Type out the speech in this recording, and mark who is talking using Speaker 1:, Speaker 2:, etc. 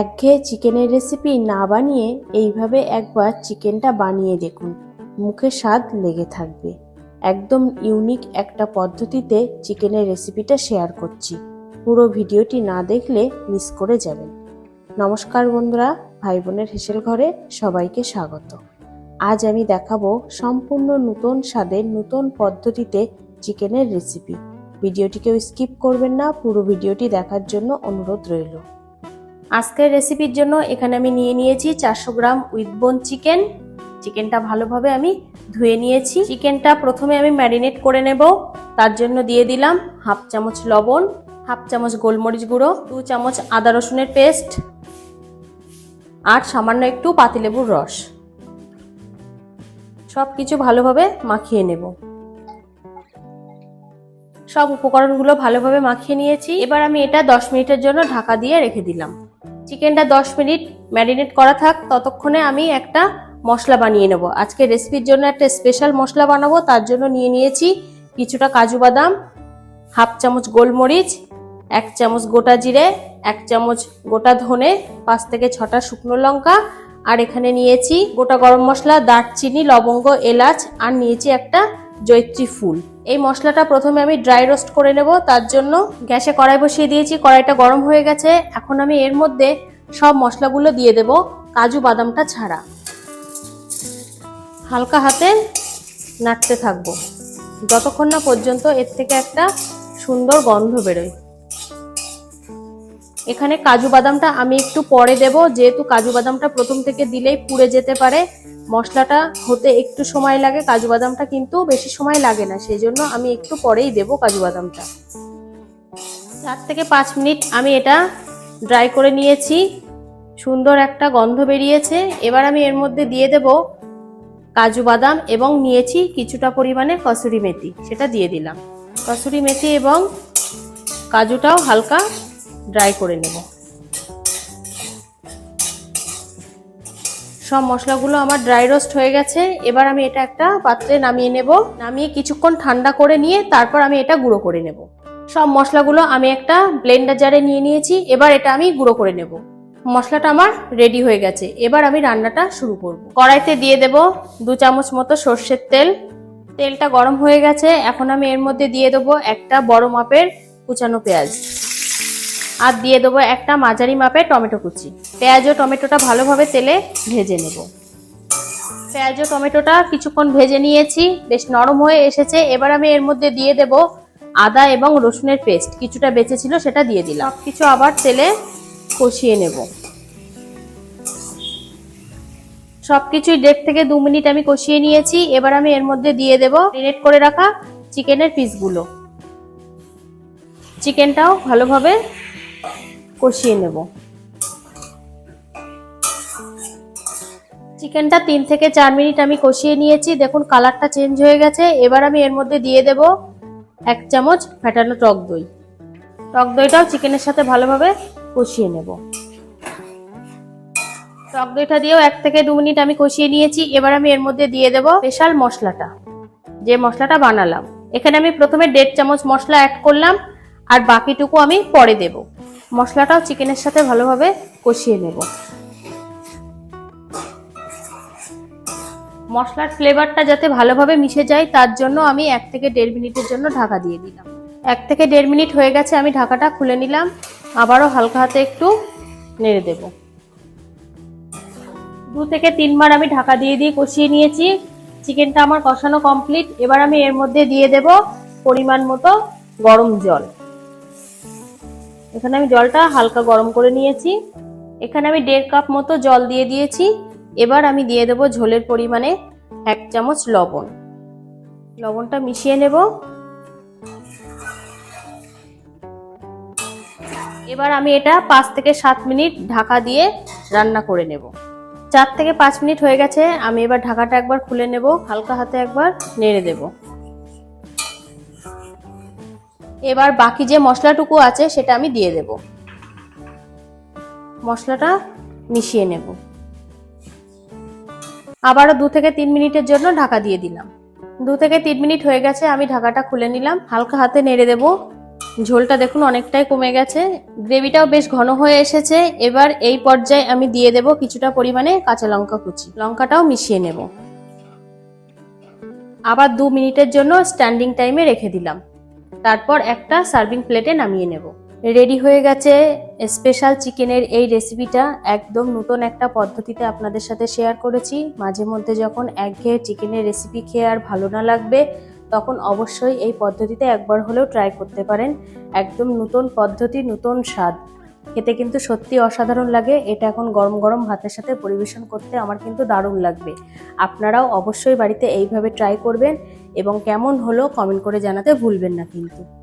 Speaker 1: একঘেয়ে চিকেনের রেসিপি না বানিয়ে এইভাবে একবার চিকেনটা বানিয়ে দেখুন। মুখে স্বাদ লেগে থাকবে। একদম ইউনিক একটা পদ্ধতিতে চিকেনের রেসিপিটা শেয়ার করছি। পুরো ভিডিওটি না দেখলে মিস করে যাবেন। নমস্কার বন্ধুরা ভাই বোনের হেসেল ঘরে সবাইকে স্বাগত। আজ আমি দেখাবো সম্পূর্ণ নতুন স্বাদের নতুন পদ্ধতিতে চিকেনের রেসিপি ভিডিওটিকেও স্কিপ করবেন না, পুরো ভিডিওটি দেখার জন্য অনুরোধ রইল। আজকের রেসিপির জন্য এখানে আমি নিয়ে নিয়েছি চারশো গ্রাম উইথ বোন চিকেন। চিকেনটা ভালোভাবে আমি ধুয়ে নিয়েছি। চিকেনটা প্রথমে আমি ম্যারিনেট করে নেব। তার জন্য দিয়ে দিলাম হাফ চামচ লবণ, হাফ চামচ গোলমরিচ গুঁড়ো, দু চামচ আদা রসুনের পেস্ট আর সামান্য একটু পাতিলেবুর রস। সব কিছু ভালোভাবে মাখিয়ে নেব। সব উপকরণগুলো ভালোভাবে মাখিয়ে নিয়েছি। এবার আমি এটা দশ মিনিটের জন্য ঢাকা দিয়ে রেখে দিলাম। চিকেনটা দশ মিনিট ম্যারিনেট করা থাক, ততক্ষণে আমি একটা মশলা বানিয়ে নেব। আজকে রেসিপির জন্য একটা স্পেশাল মশলা বানাবো, তার জন্য নিয়ে নিয়েছি কিছুটা কাজু বাদাম, হাফ চামচ গোলমরিচ, এক চামচ গোটা জিরে, এক চামচ গোটা ধনে, পাঁচ থেকে ছটা শুকনো লঙ্কা, আর এখানে নিয়েছি গোটা গরম মশলা, দারচিনি, লবঙ্গ, এলাচ, আর নিয়েছি একটা জৈত্রী ফুল। এই মশলাটা প্রথমে আমি ড্রাই রোস্ট করে নেব, তার জন্য গ্যাসে কড়াই বসিয়ে দিয়েছি, কড়াইটা গরম হয়ে গেছে। এখন আমি এর মধ্যে সব মশলাগুলো দিয়ে দেব কাজু বাদামটা ছাড়া। হালকা হাতে নাড়তে থাকব। যতক্ষণ না পর্যন্ত এর থেকে একটা সুন্দর গন্ধ বেরোয়। এখানে কাজু বাদামটা আমি একটু পরে দেব, যেহেতু কাজু বাদামটা প্রথম থেকে দিলেই পুড়ে যেতে পারে। মশলাটা হতে একটু সময় লাগে, কাজু বাদামটা কিন্তু বেশি সময় লাগে না সেই জন্য আমি একটু পরেই দেব কাজু বাদামটা। চার থেকে পাঁচ মিনিট আমি এটা ড্রাই করে নিয়েছি। সুন্দর একটা গন্ধ বেরিয়েছে। এবার আমি এর মধ্যে দিয়ে দেব কাজু বাদাম এবং নিয়েছি কিছুটা পরিমাণে কসুরি মেথি। সেটা দিয়ে দিলাম। কসুরি মেথি এবং কাজুটাও হালকা ড্রাই করে নেব। সব মশলাগুলো আমার ড্রাই রোস্ট হয়ে গেছে। এবার আমি এটা একটা পাত্রে নামিয়ে নেব। নামিয়ে কিছুক্ষণ ঠান্ডা করে নিয়ে তারপর আমি এটা গুঁড়ো করে নেব। সব মশলাগুলো আমি একটা ব্লেন্ডার জারে নিয়ে নিয়েছি, এবার এটা আমি গুঁড়ো করে নেব। মশলাটা আমার রেডি হয়ে গেছে, এবার আমি রান্নাটা শুরু করব। কড়াইতে দিয়ে দেব দু চামচ মতো সর্ষের তেল। তেলটা গরম হয়ে গেছে, এখন আমি এর মধ্যে দিয়ে দেবো একটা বড় মাপের কুচানো পেঁয়াজ। আর দিয়ে দেবো একটা মাঝারি মাপের টমেটো কুচি। পেঁয়াজ ও টমেটোটা ভালোভাবে তেলে ভেজে নেব। পেঁয়াজ ও টমেটোটা কিছুক্ষণ ভেজে নিয়েছি, বেশ নরম হয়ে এসেছে, এবার আমি এর মধ্যে দিয়ে দেব আদা এবং রসুনের পেস্ট কিছুটা বেঁচে ছিল, সেটা দিয়ে দিলাম। কিছু আবার তেলে কষিয়ে নেব। সব কিছুই দেড় থেকে দু মিনিট আমি কষিয়ে নিয়েছি। এবার আমি এর মধ্যে দিয়ে দেব রেড করে রাখা চিকেনের পিসগুলো। চিকেনটাও ভালোভাবে কষিয়ে নেব। চিকেনটা তিন থেকে চার মিনিট আমি কষিয়ে নিয়েছি। দেখুন, কালারটা চেঞ্জ হয়ে গেছে। এবার আমি এর মধ্যে দিয়ে দেব এক চামচ ফেটানো টক দই। টক দইটাও চিকেনের সাথে ভালোভাবে কষিয়ে নেব। টক দইটা দিয়েও এক থেকে দু মিনিট আমি কষিয়ে নিয়েছি। এবার আমি এর মধ্যে দিয়ে দেব স্পেশাল মশলাটা। যে মশলাটা বানালাম। এখানে আমি প্রথমে দেড় চামচ মশলা অ্যাড করলাম আর বাকিটুকু আমি পরে দেব। মশলাটাও চিকেনের সাথে ভালোভাবে কষিয়ে নেব। মশলার ফ্লেভারটা যাতে ভালোভাবে মিশে যায়, তার জন্য আমি এক থেকে দেড় মিনিটের জন্য ঢাকা দিয়ে দিলাম। এক থেকে দেড় মিনিট হয়ে গেছে, আমি ঢাকাটা খুলে নিলাম। আবারও হালকা হাতে একটু নেড়ে দেব। দু থেকে তিনবার আমি ঢাকা দিয়ে দিয়ে কষিয়ে নিয়েছি। চিকেনটা আমার কষানো কমপ্লিট এবার আমি এর মধ্যে দিয়ে দেব পরিমাণ মতো গরম জল। এখানে আমি জলটা হালকা গরম করে নিয়েছি। এখানে আমি দেড় কাপ মতো জল দিয়ে দিয়েছি। এবার আমি দিয়ে দেব ঝোলের পরিমাণে এক চামচ লবণ। লবণটা মিশিয়ে নেব। এবার আমি এটা পাঁচ থেকে সাত মিনিট ঢাকা দিয়ে রান্না করে নেব। চার থেকে পাঁচ মিনিট হয়ে গেছে, আমি এবার ঢাকাটা একবার খুলে নেব, হালকা হাতে একবার নেড়ে দেবো। এবার বাকি যে মশলাটুকু আছে সেটা আমি দিয়ে দেব। মশলাটা মিশিয়ে নেব। আবারও দু থেকে তিন মিনিটের জন্য ঢাকা দিয়ে দিলাম। দু থেকে তিন মিনিট হয়ে গেছে, আমি ঢাকাটা খুলে নিলাম। হালকা হাতে নেড়ে দেব। ঝোলটা দেখুন অনেকটাই কমে গেছে। গ্রেভিটাও বেশ ঘন হয়ে এসেছে। এবার এই পর্যায়ে আমি দিয়ে দেব কিছুটা পরিমাণে কাঁচা লঙ্কা কুচি। লঙ্কাটাও মিশিয়ে নেব। আবার দু মিনিটের জন্য স্ট্যান্ডিং টাইমে রেখে দিলাম। তারপর একটা সার্ভিং প্লেটে নামিয়ে নেব। রেডি হয়ে গেছে স্পেশাল চিকেনের এই রেসিপিটা একদম নতুন একটা পদ্ধতিতে আপনাদের সাথে শেয়ার করেছি। মাঝে মধ্যে যখন একঘেয়ে চিকেনের রেসিপি খেয়ে আর ভালো না লাগবে, তখন অবশ্যই এই পদ্ধতিতে একবার হলেও ট্রাই করতে পারেন। একদম নতুন পদ্ধতি, নতুন স্বাদ। খেতে কিন্তু সত্যি অসাধারণ লাগে। এটা এখন গরম গরম ভাতের সাথে পরিবেশন করতে আমার কিন্তু দারুণ লাগবে। আপনারাও অবশ্যই বাড়িতে এইভাবে ট্রাই করবেন এবং কেমন হলো কমেন্ট করে জানাতে ভুলবেন না কিন্তু।